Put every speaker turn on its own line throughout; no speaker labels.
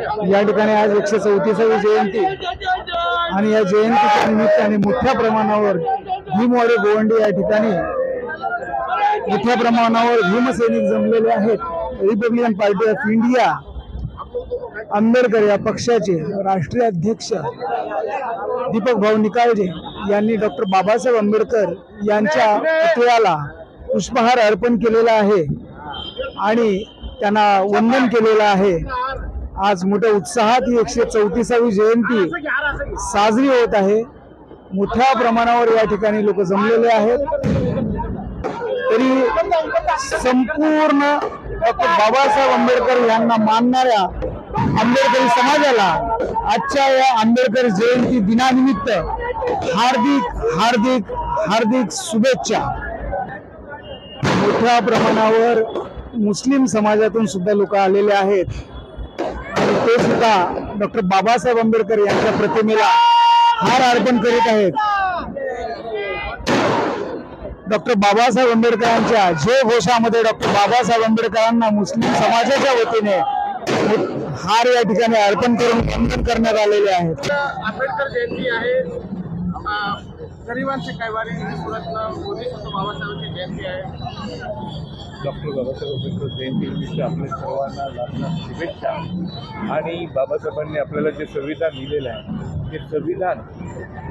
या ठिकाणी आज एकशे चौतीसावी जयंती. आणि या जयंतीच्या निमित्ताने मोठ्या प्रमाणावर भीमवाडे गोवंडी या ठिकाणी मोठ्या प्रमाणावर भीमसैनिक जमलेले आहेत. Republican Party of India Ambedkar या पक्षाचे राष्ट्रीय अध्यक्ष दीपक भाऊ निकाळजे यांनी डॉक्टर बाबासाहेब आंबेडकर यांच्या पुतळ्याला पुष्पहार अर्पण केलेला आहे आणि त्यांना वंदन केलेलं आहे. आज मोठ्या उत्साहात ही एकशे चौतीसावी जयंती साजरी होत आहे. मोठ्या प्रमाणावर या ठिकाणी लोक जमलेले आहेत. तरी संपूर्ण डॉक्टर बाबासाहेब आंबेडकर यांना मानणाऱ्या आंबेडकरी समाजाला आजच्या या आंबेडकर जयंती दिनानिमित्त हार्दिक हार्दिक हार्दिक शुभेच्छा. मोठ्या प्रमाणावर मुस्लिम समाजातून सुद्धा लोक आलेले आहेत. आणि ते सुद्धा डॉक्टर बाबासाहेब आंबेडकर यांच्या प्रतिमेला हार अर्पण करीत आहेत. डॉक्टर बाबासाहेब आंबेडकरांच्या जय घोषामध्ये डॉक्टर बाबासाहेब आंबेडकरांना मुस्लिम समाजाच्या वतीने हार या ठिकाणी अर्पण करून वंदन करण्यात आलेले आहेत.
आंबेडकर जयंती आहे. गरिबांचे कैवारी मोदी बाबासाहेब जयंती आहे
डॉक्टर बाबासाहेब आंबेडकर जयंतीनिमित्त आपल्या सर्वांना लागणार शुभेच्छा. आणि बाबासाहेबांनी आपल्याला जे संविधान लिहिलेलं आहे ते संविधान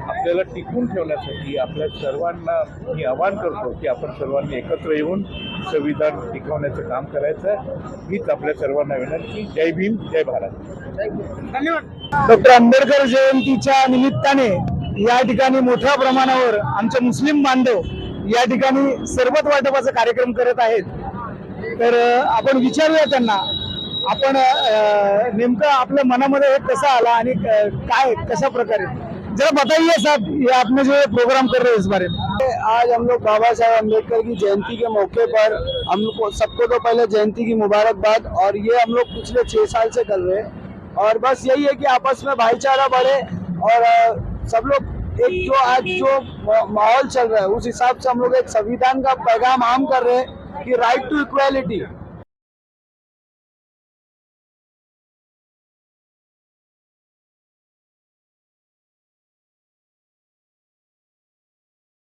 आपल्याला टिकून ठेवण्यासाठी आपल्या सर्वांना मी आवाहन करतो की आपण सर्वांनी एकत्र येऊन संविधान टिकवण्याचं काम करायचं आहे. हीच आपल्या सर्वांना विनंती जय भीम जय भारत.
धन्यवाद.
डॉक्टर आंबेडकर जयंतीच्या निमित्ताने या ठिकाणी मोठ्या प्रमाणावर आमचे मुस्लिम बांधव या ठिकाणी सरबत वाटपाचा कार्यक्रम करत आहेत. तर आपण विचारूया त्यांना आपण नेमकं आपल्या मनामध्ये हे कसं आला आणि काय कशा प्रकारे? जरा बताइए साहब ये आपने जो प्रोग्राम कर रहे हैं इस बारे में.
आज हम लोग बाबा साहेब अम्बेडकर की जयंती के मौके पर हम लोग को सबको तो पहले जयंती की मुबारकबाद और ये हम लोग पिछले छह साल से कर रहे हैं। और बस यही है कि आपस में भाईचारा बढ़े और सब लोग एक जो आज जो माहौल चल रहा है उस हिसाब से हम लोग एक संविधान का पैगाम आम कर रहे हैं कि राइट टू इक्वालिटी